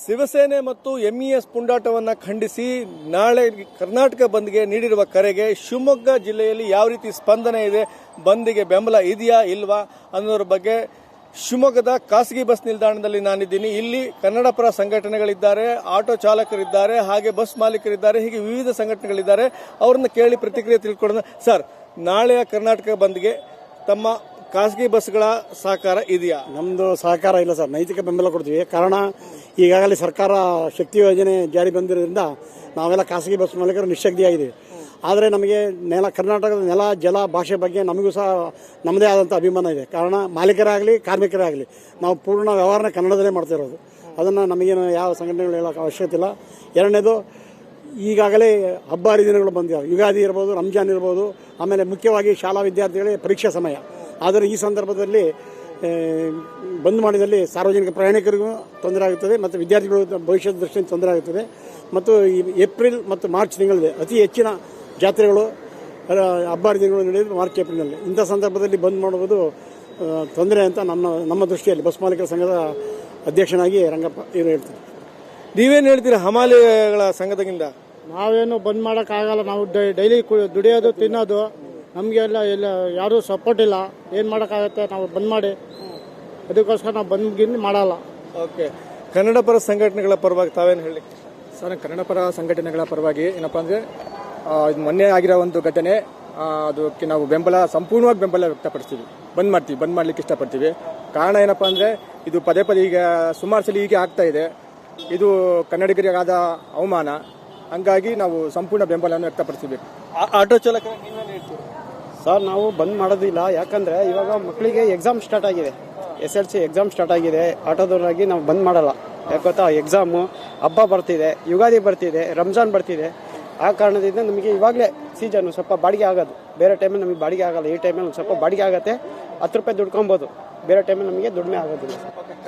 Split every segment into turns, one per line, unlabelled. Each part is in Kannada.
ಶಿವಸೇನೆ ಮತ್ತು ಎಂಇಎಸ್ ಪುಂಡಾಟವನ್ನ ಖಂಡಿಸಿ ನಾಳೆ ಕರ್ನಾಟಕ ಬಂದ್ಗೆ ನೀಡಿರುವ ಕರೆಗೆ ಶಿವಮೊಗ್ಗ ಜಿಲ್ಲೆಯಲ್ಲಿ ಯಾವ ರೀತಿ ಸ್ಪಂದನೆ ಇದೆ, ಬಂದ್ಗೆ ಬೆಂಬಲ ಇದೆಯಾ ಇಲ್ವಾ ಅನ್ನೋದ್ರ ಬಗ್ಗೆ ಶಿವಮೊಗ್ಗದ ಖಾಸಗಿ ಬಸ್ ನಿಲ್ದಾಣದಲ್ಲಿ ನಾನಿದ್ದೀನಿ. ಇಲ್ಲಿ ಕನ್ನಡ ಪರ ಸಂಘಟನೆಗಳಿದ್ದಾರೆ, ಆಟೋ ಚಾಲಕರಿದ್ದಾರೆ, ಹಾಗೆ ಬಸ್ ಮಾಲೀಕರಿದ್ದಾರೆ, ಹೀಗೆ ವಿವಿಧ ಸಂಘಟನೆಗಳಿದ್ದಾರೆ. ಅವ್ರನ್ನ ಕೇಳಿ ಪ್ರತಿಕ್ರಿಯೆ ತಿಳ್ಕೊಳ್ಳೋಣ. ಸರ್, ನಾಳೆಯ ಕರ್ನಾಟಕ ಬಂದ್ಗೆ ತಮ್ಮ ಖಾಸಗಿ ಬಸ್ಗಳ ಸಹಕಾರ ಇದೆಯಾ?
ನಮ್ಮದು ಸಹಕಾರ ಇಲ್ಲ ಸರ್. ನೈತಿಕ ಬೆಂಬಲ ಕೊಡ್ತೀವಿ. ಕಾರಣ ಈಗಾಗಲೇ ಸರ್ಕಾರ ಶಕ್ತಿ ಯೋಜನೆ ಜಾರಿ ಬಂದಿರೋದ್ರಿಂದ ನಾವೆಲ್ಲ ಖಾಸಗಿ ಬಸ್ ಮಾಲೀಕರು ನಿಶಕ್ತಿಯಾಗಿದ್ದೀವಿ ಆದರೆ ನಮಗೆ ನೆಲ, ಕರ್ನಾಟಕದ ನೆಲ, ಜಲ, ಭಾಷೆ ಬಗ್ಗೆ ನಮಗೂ ಸಹ ನಮ್ಮದೇ ಆದಂಥ ಅಭಿಮಾನ ಇದೆ. ಕಾರಣ ಮಾಲೀಕರಾಗಲಿ ಕಾರ್ಮಿಕರೇ ಆಗಲಿ ನಾವು ಪೂರ್ಣ ವ್ಯವಹಾರನ ಕನ್ನಡದಲ್ಲೇ ಮಾಡ್ತಾ ಇರೋದು. ಅದನ್ನು ನಮಗೇನು ಯಾವ ಸಂಘಟನೆಗಳು ಹೇಳೋಕೆ ಅವಶ್ಯಕತೆ ಇಲ್ಲ. ಎರಡನೇದು, ಈಗಾಗಲೇ ಹಬ್ಬ ಹರಿದಿನಗಳು ಬಂದಿವೆ ಯುಗಾದಿ ಇರ್ಬೋದು, ರಂಜಾನ್ ಇರ್ಬೋದು, ಆಮೇಲೆ ಮುಖ್ಯವಾಗಿ ಶಾಲಾ ವಿದ್ಯಾರ್ಥಿಗಳಿಗೆ ಪರೀಕ್ಷಾ ಸಮಯ. ಆದರೆ ಈ ಸಂದರ್ಭದಲ್ಲಿ ಬಂದ್ ಮಾಡಿದಲ್ಲಿ ಸಾರ್ವಜನಿಕ ಪ್ರಯಾಣಿಕರಿಗೂ ತೊಂದರೆ ಆಗುತ್ತದೆ ಮತ್ತು ವಿದ್ಯಾರ್ಥಿಗಳು ಭವಿಷ್ಯದ ದೃಷ್ಟಿಯಿಂದ ತೊಂದರೆ ಆಗುತ್ತದೆ. ಮತ್ತು ಈ ಏಪ್ರಿಲ್ ಮತ್ತು ಮಾರ್ಚ್ ತಿಂಗಳಲ್ಲಿ ಅತಿ ಹೆಚ್ಚಿನ ಜಾತ್ರೆಗಳು ಹಬ್ಬಾರ ದಿನಗಳು ಹರಿದಿನಗಳು ನಡೆಯೋದು ಮಾರ್ಚ್ ಏಪ್ರಿಲ್ನಲ್ಲಿ. ಇಂಥ ಸಂದರ್ಭದಲ್ಲಿ ಬಂದ್ ಮಾಡುವುದು ತೊಂದರೆ ಅಂತ ನಮ್ಮ ನಮ್ಮ ದೃಷ್ಟಿಯಲ್ಲಿ ಬಸ್ ಮಾಲೀಕರ ಸಂಘದ ಅಧ್ಯಕ್ಷನಾಗಿ ರಂಗಪ್ಪ ಇವರು ಹೇಳ್ತಾರೆ.
ನೀವೇನು ಹೇಳ್ತೀರಾ ಹಮಾಲಿಗಳ ಸಂಘದಿಂದ
ನಾವೇನು ಬಂದ್ ಮಾಡೋಕ್ಕಾಗಲ್ಲ. ನಾವು ಡೈಲಿ ದುಡಿಯೋದು ತಿನ್ನೋದು ನಮಗೆಲ್ಲ ಎಲ್ಲ ಯಾರೂ ಸಪೋರ್ಟ್ ಇಲ್ಲ. ಏನು ಮಾಡೋಕ್ಕಾಗತ್ತೆ ನಾವು ಬಂದ್ ಮಾಡಿ. ಅದಕ್ಕೋಸ್ಕರ ನಾವು ಬಂದ್ ಗಿಂದ ಮಾಡಲ್ಲ.
ಓಕೆ. ಕನ್ನಡ ಪರ ಸಂಘಟನೆಗಳ ಪರವಾಗಿ ತಾವೇನು ಹೇಳಿ?
ಸರ್ ಕನ್ನಡ ಪರ ಸಂಘಟನೆಗಳ ಪರವಾಗಿ ಏನಪ್ಪ ಅಂದರೆ ಇದು ಮೊನ್ನೆ ಆಗಿರೋ ಒಂದು ಘಟನೆ ಅದಕ್ಕೆ ನಾವು ಬೆಂಬಲ ಸಂಪೂರ್ಣವಾಗಿ ಬೆಂಬಲ ವ್ಯಕ್ತಪಡಿಸ್ತೀವಿ. ಬಂದ್ ಮಾಡ್ತೀವಿ ಬಂದ್ ಮಾಡ್ಲಿಕ್ಕೆ ಇಷ್ಟಪಡ್ತೀವಿ. ಕಾರಣ ಏನಪ್ಪಾ ಅಂದರೆ ಇದು ಪದೇ ಪದೇ ಈಗ ಸುಮಾರು ಸಲ ಹೀಗೆ ಆಗ್ತಾ ಇದೆ. ಇದು ಕನ್ನಡಿಗರಿಗಾದ ಅವಮಾನ. ಹಂಗಾಗಿ ನಾವು ಸಂಪೂರ್ಣ ಬೆಂಬಲವನ್ನು ವ್ಯಕ್ತಪಡಿಸ್ತೀವಿ.
ಆ- ಆಟೋ ಚಾಲಕ
ಸರ್, ನಾವು ಬಂದ್ ಮಾಡೋದಿಲ್ಲ ಯಾಕಂದ್ರೆ ಇವಾಗ ಮಕ್ಕಳಿಗೆ ಎಕ್ಸಾಮ್ ಸ್ಟಾರ್ಟ್ ಆಗಿದೆ. S L C exam start ಆಗಿದೆ. ಆಟೋದವರಾಗಿ ನಾವು ಬಂದ್ ಮಾಡಲ್ಲ. ಯಾಕೆ ಗೊತ್ತಾ? ಎಕ್ಸಾಮು ಹಬ್ಬ ಬರ್ತಿದೆ, ಯುಗಾದಿ ಬರ್ತಿದೆ, ರಂಜಾನ್ ಬರ್ತಿದೆ. ಆ ಕಾರಣದಿಂದ ನಮಗೆ ಇವಾಗಲೇ ಸೀಸನ್ ಸ್ವಲ್ಪ ಬಾಡಿಗೆ ಆಗೋದು. ಬೇರೆ ಟೈಮಲ್ಲಿ ನಮಗೆ ಬಾಡಿಗೆ ಆಗಲ್ಲ. ಈ ಟೈಮಲ್ಲಿ ಒಂದು ಸ್ವಲ್ಪ ಬಾಡಿಗೆ ಆಗುತ್ತೆ. ಹತ್ತು ರೂಪಾಯಿ ದುಡ್ಕೊಬೋದು ಬೇರೆ ಟೈಮಲ್ಲಿ ನಮಗೆ ದುಡಿಮೆ ಆಗೋದಿಲ್ಲ.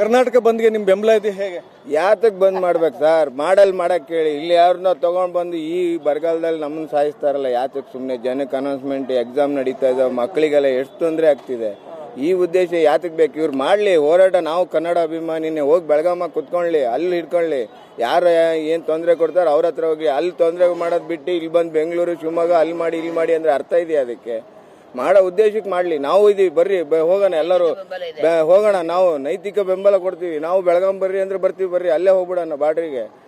ಕರ್ನಾಟಕ ಬಂದ್ಗೆ ನಿಮ್ಮ ಬೆಂಬಲ ಇದೆ ಹೇಗೆ?
ಯಾತಕ್ಕೆ ಬಂದ್ ಮಾಡ್ಬೇಕು ಸರ್? ಮಾಡಲ್ ಮಾಡಕ್ ಕೇಳಿ ಇಲ್ಲಿ ಯಾರನ್ನ ತಗೊಂಡ್ ಬಂದು ಈ ಬರಗಾಲದಲ್ಲಿ ನಮ್ಮನ್ನು ಸಾಯಿಸ್ತಾರಲ್ಲ ಯಾತಕ್ಕೆ ಸುಮ್ಮನೆ ಜನಕ್ಕೆ ಅನೌನ್ಸ್ಮೆಂಟ್ ಎಕ್ಸಾಮ್ ನಡೀತಾ ಇದಾವೆ ಮಕ್ಕಳಿಗೆಲ್ಲ ಎಷ್ಟು ತೊಂದರೆ ಆಗ್ತಿದೆ? ಈ ಉದ್ದೇಶ ಯಾತಕ್ಕೆ ಬೇಕು? ಇವ್ರು ಮಾಡಲಿ, ಹೋರಾಟ. ನಾವು ಕನ್ನಡ ಅಭಿಮಾನಿನೇ. ಹೋಗಿ ಬೆಳಗಾಮ ಕುತ್ಕೊಳ್ಳಿ, ಅಲ್ಲಿ ಹಿಡ್ಕೊಳ್ಳಿ. ಯಾರು ಏನು ತೊಂದರೆ ಕೊಡ್ತಾರೋ ಅವ್ರ ಹತ್ರ ಹೋಗಿ. ಅಲ್ಲಿ ತೊಂದರೆ ಮಾಡೋದು ಬಿಟ್ಟು ಇಲ್ಲಿ ಬಂದು ಬೆಂಗಳೂರು, ಶಿವಮೊಗ್ಗ, ಅಲ್ಲಿ ಮಾಡಿ, ಇಲ್ಲಿ ಮಾಡಿ ಅಂದರೆ ಅರ್ಥ ಇದೆಯಾ ಅದಕ್ಕೆ? ಮಾಡೋ ಉದ್ದೇಶಕ್ಕೆ ಮಾಡಲಿ. ನಾವು ಇದೀವಿ. ಬರ್ರಿ ಹೋಗೋಣ ಎಲ್ಲರೂ. ಹೋಗೋಣ. ನಾವು ನೈತಿಕ ಬೆಂಬಲ ಕೊಡ್ತೀವಿ. ನಾವು ಬೆಳಗಾಂ ಬರ್ರಿ ಅಂದ್ರೆ ಬರ್ತೀವಿ. ಬರ್ರಿ, ಅಲ್ಲೇ ಹೋಗ್ಬಿಡೋಣ ಬಾರ್ಡ್ರಿಗೆ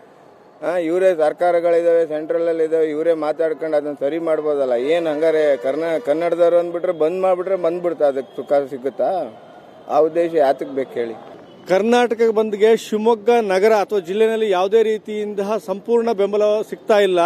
ಹಾ, ಇವರೇ ಸರ್ಕಾರಗಳಿದಾವೆ ಸೆಂಟ್ರಲ್ ಅಲ್ಲಿ ಇದಾವೆ ಇವರೇ ಮಾತಾಡ್ಕೊಂಡು ಅದನ್ನ ಸರಿ ಮಾಡ್ಬೋದಲ್ಲ. ಏನು ಹಂಗಾರೆ ಕರ್ನಾ, ಕನ್ನಡದವ್ರು ಅಂದ್ಬಿಟ್ರೆ ಬಂದ್ ಮಾಡಿಬಿಟ್ರೆ ಬಂದ್ಬಿಡ್ತಾ ಅದಕ್ಕೆ ಸುಖ ಸಿಗುತ್ತಾ? ಆ ಉದ್ದೇಶ ಯಾತಕ್ಕೆ ಬೇಕು ಹೇಳಿ?
ಕರ್ನಾಟಕ ಬಂದ್ಗೆ ಶಿವಮೊಗ್ಗ ನಗರ ಅಥವಾ ಜಿಲ್ಲೆನಲ್ಲಿ ಯಾವುದೇ ರೀತಿಯಿಂದ ಸಂಪೂರ್ಣ ಬೆಂಬಲ ಸಿಗ್ತಾ ಇಲ್ಲ.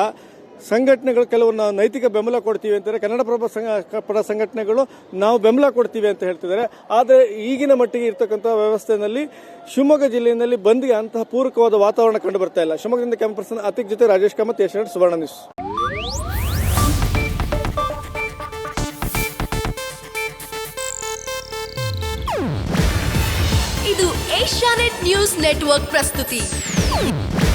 ಸಂಘಟನೆಗಳು ಕೆಲವು ನಾವು ನೈತಿಕ ಬೆಂಬಲ ಕೊಡ್ತೀವಿ ಅಂತಾರೆ, ಕನ್ನಡ ಪ್ರಭ ಸಂಘ ಪರ ಸಂಘಟನೆಗಳು ನಾವು ಬೆಂಬಲ ಕೊಡ್ತೀವಿ ಅಂತ ಹೇಳ್ತಿದ್ದಾರೆ. ಆದರೆ ಈಗಿನ ಮಟ್ಟಿಗೆ ಇರ್ತಕ್ಕಂಥ ವ್ಯವಸ್ಥೆಯಲ್ಲಿ ಶಿವಮೊಗ್ಗ ಜಿಲ್ಲೆಯಲ್ಲಿ ಬಂದ್ಗೆ ಅಂತಹ ಪೂರಕವಾದ ವಾತಾವರಣ ಕಂಡು ಬರ್ತಾ ಇಲ್ಲ. ಶಿವಮೊಗ್ಗದಿಂದ ಕ್ಯಾಂಪ್ ಪರ್ಸನ್ ಅತಿಕ್ ಜೊತೆ ರಾಜೇಶ್ ಕಾಮತ್ ಯಶ್ ಸುವರ್ಣ ನ್ಯೂಸ್.
ಇದು ಏಷ್ಯಾನೆಟ್ ನ್ಯೂಸ್ ನೆಟ್ವರ್ಕ್ ಪ್ರಸ್ತುತಿ.